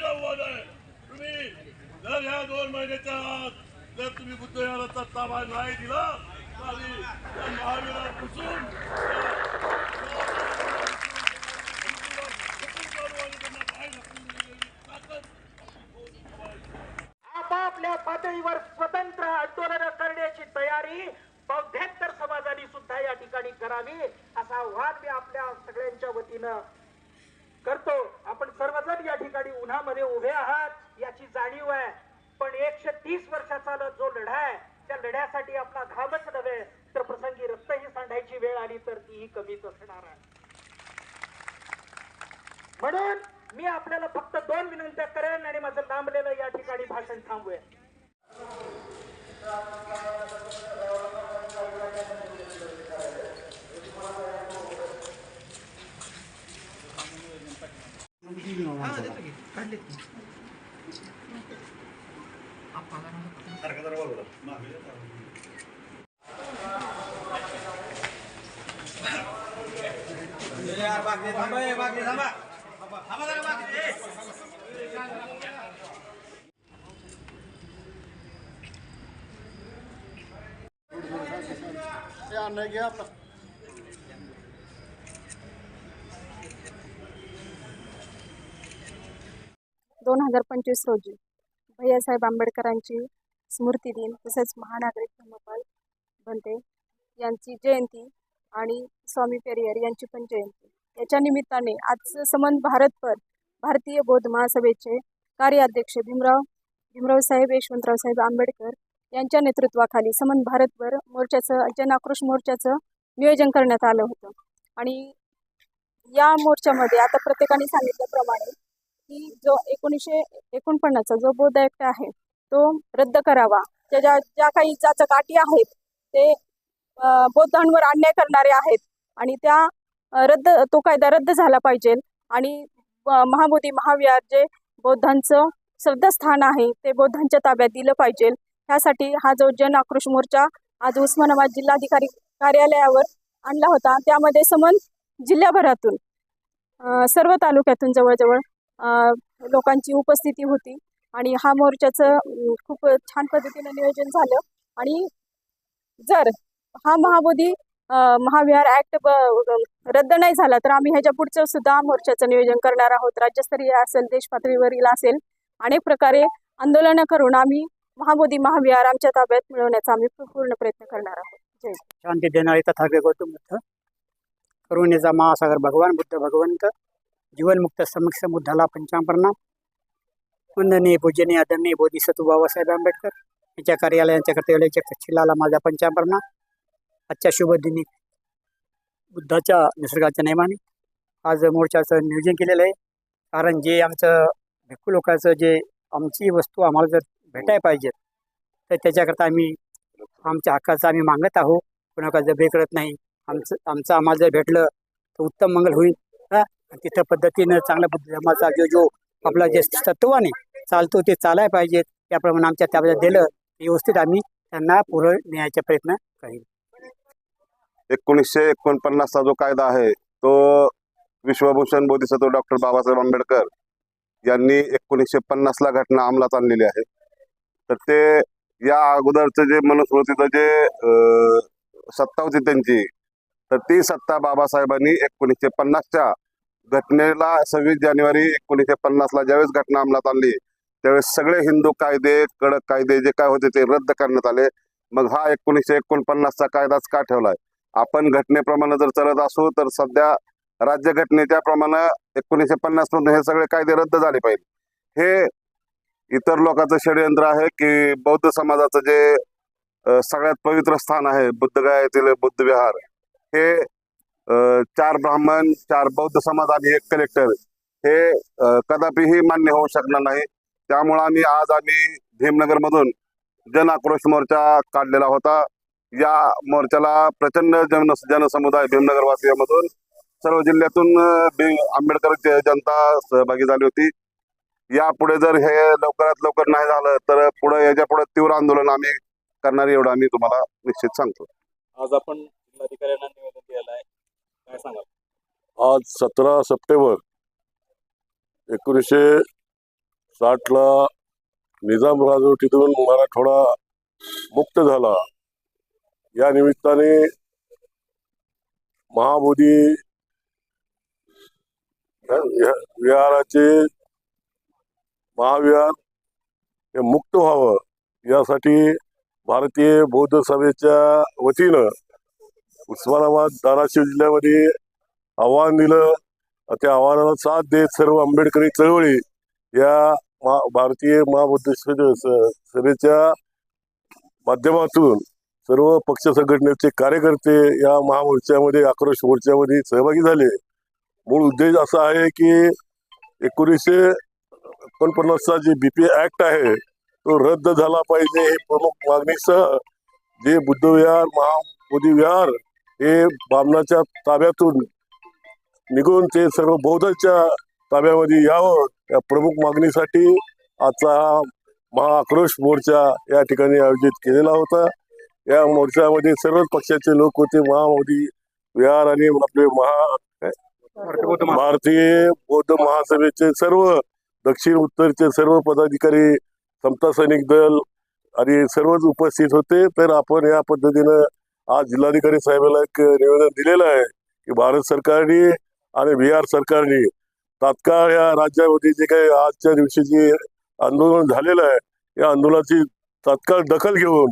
जाहीर आव्हान आहे तुम्ही जर ह्या दोन महिन्याच्या आत जर तुम्ही बुद्धविहाराचा ताबा नाही दिला तर आम्ही त्या आपापल्या पातळीवर स्वतंत्र आंदोलन करण्याची तयारी बौद्ध्यात्तर समाजाने सुद्धा या ठिकाणी करावी असा आव्हान मी आपल्या सगळ्यांच्या वतीनं करतो. आपण सर्वजण या ठिकाणी उन्हामध्ये उभे आहात याची जाणीव आहे. पण एकशे तीस वर्षाचा जो लढा आहे त्या लढ्यासाठी आपला घामच नव्हे तर प्रसंगी रक्तही सांडायची वेळ आली तर तीही कमीच असणार आहे. म्हणून मी आपल्याला फक्त दोन विनंत्या करेन आणि माझं लांबलेलं या ठिकाणी भाषण थांबूया. माणसाला नाही. घ्या. आपला दोन हजार पंचवीस रोजी भैयासाहेब आंबेडकरांची स्मृती दिन तसेच महानागरिक धर्मपाल बनते यांची जयंती आणि स्वामी पेरियर यांची पण जयंती. याच्या निमित्ताने आज समन भारतभर भारतीय बौद्ध महासभेचे कार्याध्यक्ष भीमराव भीमराव साहेब यशवंतराव साहेब आंबेडकर यांच्या नेतृत्वाखाली समन भारतभर मोर्चाचं जन आक्रोश मोर्चाचं नियोजन करण्यात आलं होतं. आणि या मोर्चामध्ये आता प्रत्येकाने सांगितल्याप्रमाणे की जो एकोणीसशे एकोणपन्नासचा जो बौद्ध ॲक्ट आहे तो रद्द करावा. ज्या ज्या काही जाचक अटी आहेत ते बौद्धांवर अन्याय करणारे आहेत आणि त्या रद्द तो कायदा रद्द झाला पाहिजे आणि महाबोधी महाविहार जे बौद्धांचं श्रद्धास्थान आहे ते बौद्धांच्या ताब्यात दिलं पाहिजे. ह्यासाठी हा जो जन आक्रोश मोर्चा आज उस्मानाबाद जिल्हाधिकारी कार्यालयावर आणला होता. त्यामध्ये समन जिल्ह्याभरातून सर्व तालुक्यातून जवळजवळ लोकांची उपस्थिती होती. आणि हा मोर्चाचं खूप छान पद्धतीनं नियोजन झालं. आणि जर हा महाबोधी महाविहार ऍक्ट रद्द नाही झाला तर आम्ही ह्याच्या पुढचं सुद्धा मोर्चाचं नियोजन करणार आहोत. राज्यस्तरीय असेल देश पातळीवरील असेल अनेक प्रकारे आंदोलनं करून आम्ही महाबोधी महाविहार आमच्या ताब्यात मिळवण्याचा आम्ही पूर्ण प्रयत्न करणार आहोत. शांती देणारी तथागत गौतम बुद्ध करुणेचा महासागर भगवान बुद्ध भगवंत जीवनमुक्त समक्ष बुद्धाला पंचांपर्णा वंदनीय पूजनीय आदरणीय बोधिसत्व बाबासाहेब आंबेडकर। यांच्या कार्यालयांच्या कर्तव्याच्या कच्छिलाला माझा पंचांपर्णा आजच्या शुभदिनी बुद्धाच्या निसर्गाच्या नियमाने आज मोर्चाचं नियोजन केलेलं आहे। कारण जे आमचं भिक्खू लोकांचं जे आमची वस्तू आम्हाला जर भेटायला पाहिजेत तर त्याच्याकरता आम्ही आमच्या हक्काचं आम्ही मागत आहोत. कोणाला जर करत नाही आमचं आमचं आम्हाला जर भेटलं तर उत्तम मंगल होईल. तिथं पद्धतीनं चांगल्या धर्माचा जो जो आपला जे तत्वाने चालतो ते चालायला पाहिजे. त्याप्रमाणे आमच्या त्याबद्दल दिलं व्यवस्थित आम्ही त्यांना पुढे न्यायचा प्रयत्न करेल एकोणीसशे एकोणपन्नासचा जो कायदा आहे तो विश्वभूषण बोधिसत्व डॉक्टर बाबासाहेब आंबेडकर यांनी एकोणीसशे पन्नासला घटना अंमलात आणलेली आहे. तर ते या अगोदरचं जे मनुस्मृतीचं जे अं, सत्ता होती त्यांची तर ती सत्ता बाबासाहेबांनी एकोणीसशे पन्नासच्या घटनेला सव्वीस जानेवारी एकोणीसशे पन्नासला ज्यावेळेस घटना अंमलात आणली त्यावेळेस सगळे हिंदू कायदे कडक कायदे जे काय होते ते रद्द करण्यात आले. मग हा एकोणीसशे एकोणपन्नासचा कायदाच का ठेवलाय? आपण घटनेप्रमाणे जर चालत असू तर सध्या राज्य घटनेच्या प्रमाणे एकोणीसशे पन्नास मधून हे सगळे कायदे रद्द झाले पाहिजे. हे इतर लोकांचं षडयंत्र आहे की बौद्ध समाजाचं जे सगळ्यात पवित्र स्थान आहे बुद्धगया बुद्ध विहार हे चार ब्राह्मण चार बौद्ध समाज आणि एक कलेक्टर हे कदापिही मान्य होऊ शकणार नाही. त्यामुळं आम्ही आज आम्ही भीमनगरमधून जन आक्रोश मोर्चा काढलेला होता. या मोर्चाला प्रचंड जन जनसमुदाय भीमनगर वासियामधून सर्व जिल्ह्यातून आंबेडकर जनता सहभागी झाली होती. यापुढे जर हे लवकरात लवकर नाही झालं तर पुढे याच्यापुढे तीव्र आंदोलन आम्ही करणार एवढं आम्ही तुम्हाला निश्चित सांगतो. आज आपण जिल्हाधिकाऱ्यांना निवेदन द्यायला आहे. काय सांगाल? आज सतरा सप्टेंबर एकोणीसशे साठला निजाम राजवटीतून मराठवाडा मुक्त झाला. या निमित्ताने महाबोधी विहाराचे महाविहार हे मुक्त व्हावं यासाठी भारतीय बौद्ध सभेच्या वतीनं उस्मानाबाद धाराशिव जिल्ह्यामध्ये आव्हान दिलं. त्या आव्हानाला साथ देत सर्व आंबेडकरी चळवळी या मा- भारतीय महाबौद्ध सभेच्या माध्यमातून सर्व पक्ष संघटनेचे कार्यकर्ते या महामोर्चामध्ये आक्रोश मोर्चामध्ये सहभागी झाले. मूळ उद्देश असा आहे की एकोणीसशे एकोणपन्नासचा जे बी पी ऍक्ट आहे तो रद्द झाला पाहिजे हे प्रमुख मागणीसह जे बुद्धविहार महाबोधी विहार हे बामणाच्या ताब्यातून निघून ते सर्व बौद्धच्या ताब्यामध्ये यावं या प्रमुख मागणीसाठी आजचा हा महाआक्रोश मोर्चा या ठिकाणी आयोजित केलेला होता. या मोर्चामध्ये सर्वच पक्षाचे लोक होते महामोदी विहार आणि आपले महा भारतीय बौद्ध महासभेचे सर्व दक्षिण उत्तरचे सर्व पदाधिकारी समता सैनिक दल आणि सर्वच उपस्थित होते. तर आपण या पद्धतीनं आज जिल्हाधिकारी साहेबांना एक निवेदन दिलेलं आहे की भारत सरकारने आणि बिहार सरकारने तात्काळ या राज्यामध्ये जे काही आजच्या दिवशी जे आंदोलन झालेलं आहे या आंदोलनाची तात्काळ दखल घेऊन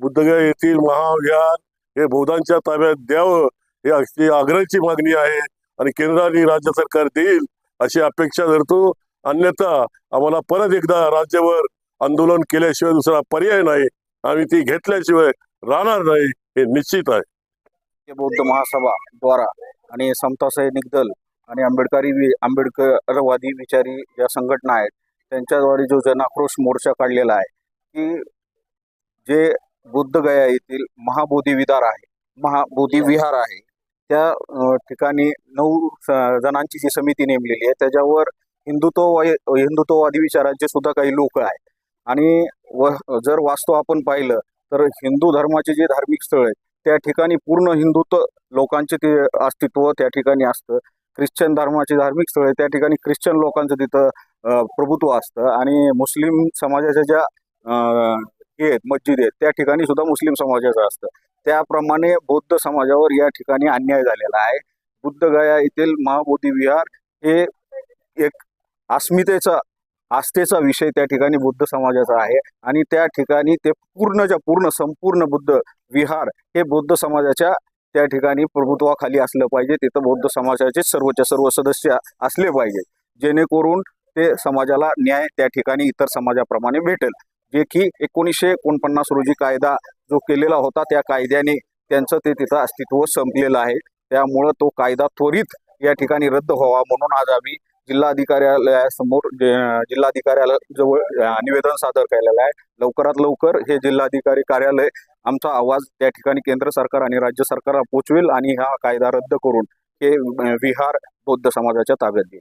बुद्धगया येथील महाविहार हे बौद्धांच्या ताब्यात द्यावं हे आग्रहाची मागणी आहे आणि केंद्र आणि राज्य सरकार देईल अशी अपेक्षा धरतो. अन्यथा आम्हाला परत एकदा राज्यावर आंदोलन केल्याशिवाय दुसरा पर्याय नाही. आम्ही ती घेतल्याशिवाय राहणार नाही. हे निश्चित आहे. बौद्ध महासभा द्वारा आणि समता सैनिक दल आणि आंबेडकरी वि आंबेडकरवादी विचारी ज्या संघटना आहेत त्यांच्याद्वारे जो जनाक्रोश मोर्चा काढलेला आहे की जे बुद्धगया येथील महाबोधी विदार आहे महाबोधी विहार आहे त्या ठिकाणी नऊ जणांची जी समिती नेमलेली आहे त्याच्यावर हिंदुत्व हिंदुत्ववादी विचारांचे सुद्धा काही लोक आहेत. आणि व जर वास्तव आपण पाहिलं तर हिंदू धर्माचे जे धार्मिक स्थळ आहेत त्या ठिकाणी पूर्ण हिंदुत्व लोकांचे ते अस्तित्व त्या ठिकाणी असतं. ख्रिश्चन धर्माचे धार्मिक स्थळ आहे त्या ठिकाणी ख्रिश्चन लोकांचं तिथं प्रभुत्व असतं. आणि मुस्लिम समाजाच्या ज्या अ, हे आहेत मस्जिद आहेत त्या ठिकाणी सुद्धा मुस्लिम समाजाचं असतं. त्याप्रमाणे बौद्ध समाजावर या ठिकाणी अन्याय झालेला आहे. बुद्धगया येथील महाबोधी विहार हे एक अस्मितेचा आस्थेचा विषय त्या ठिकाणी बुद्ध समाजाचा आहे. आणि त्या ठिकाणी ते पूर्णच्या पूर्ण संपूर्ण बुद्ध विहार हे बौद्ध समाजाच्या त्या ठिकाणी प्रभुत्वाखाली असलं पाहिजे. तिथं बौद्ध समाजाचे सर्वच्या सर्व सदस्य असले पाहिजे. जेणेकरून ते समाजाला न्याय त्या ठिकाणी इतर समाजाप्रमाणे भेटेल. जे की एकोणीसशे एकोणपन्नास रोजी कायदा जो केलेला होता त्या कायद्याने त्यांचं ते तिथं अस्तित्व संपलेलं आहे. त्यामुळं तो कायदा त्वरित या ठिकाणी रद्द व्हावा म्हणून आज आम्ही जिल्हाधिकाऱ्यालयासमोर जे- जिल्हाधिकाऱ्याजवळ निवेदन सादर केलेलं आहे. लवकरात लवकर हे जिल्हाधिकारी कार्यालय आमचा आवाज त्या ठिकाणी केंद्र सरकार आणि राज्य सरकारला पोचवेल आणि हा कायदा रद्द करून हे विहार बौद्ध समाजाच्या ताब्यात देईल